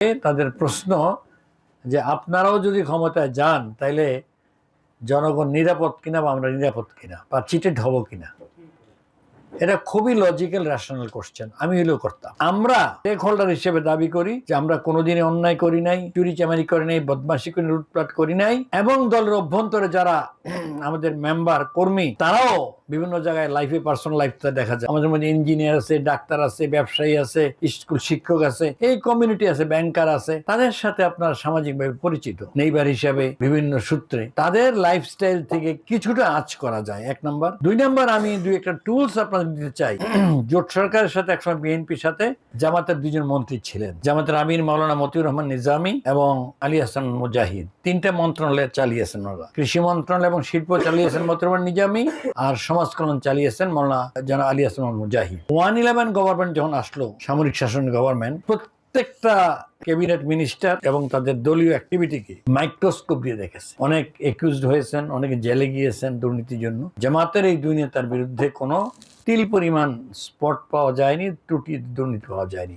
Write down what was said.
তাদের প্রশ্ন যে আপনারাও যদি ক্ষমতায় যান, তাইলে জনগণ নিরাপদ কিনা বা আমরা নিরাপদ কিনা বা চিটেড হব কিনা? এটা খুবই লজিক্যাল রেশনাল কোশ্চেন আমি হলেও করতাম আমরা স্টেক হোল্ডার হিসেবে দাবি করি যে আমরা কোনোদিনই অন্যায় করি নাই, চুরি চামারি করি নাই, বদমাশি করে লুটপাট করি নাই, এবং দলের অভ্যন্তরে যারা আমাদের মেম্বার কর্মী, তারাও বিভিন্ন জায়গায় লাইফে পার্সোনাল লাইফটা দেখা যায়। আমাদের মধ্যে ইঞ্জিনিয়ার আছে ডাক্তার আছে, ব্যবসায়ী আছে স্কুল শিক্ষক আছে, এই কমিউনিটি আছে ব্যাংকার আছে। তাদের সাথে আপনার সামাজিকভাবে পরিচিত। নেইবার হিসাবে বিভিন্ন সূত্রে। তাদের লাইফস্টাইল থেকে কিছুটা আঁচ করা যায়। এক নম্বর দুই নম্বর আমি দুই একটা টুলস আপনাদের দিতে চাই। জোট সরকারের সাথে, একসময় বিএনপির সাথে জামাতের দুজন মন্ত্রী ছিলেন। জামাতের আমির মাওলানা মতিউর রহমান নিজামী এবং আলী হাসান মুজাহিদ। তিনটা মন্ত্রণালয় চালিয়েছেন ওরা। কৃষি মন্ত্রণালয় এবং শিল্প চালিয়েছেন মতিউর রহমান নিজামী। আর সমাজ কল্যাণ চালিয়েছেন মাওলানা যেন Ali Hasan Mujahid. One eleven government যখন আসলো, সামরিক শাসন গভর্নমেন্ট, প্রত্যেকটা ক্যাবিনেট মিনিস্টার এবং তাদের দলীয় অ্যাক্টিভিটিকে মাইক্রোস্কোপ দিয়ে দেখেছে। অনেক একিউজড হয়েছেন, অনেকে জেলে গিয়েছেন দুর্নীতির জন্য। জামাতের এই দুই নেতার বিরুদ্ধে কোনো তিল পরিমাণ স্পট পাওয়া যায়নি, ত্রুটি দুর্নীতি পাওয়া যায়নি।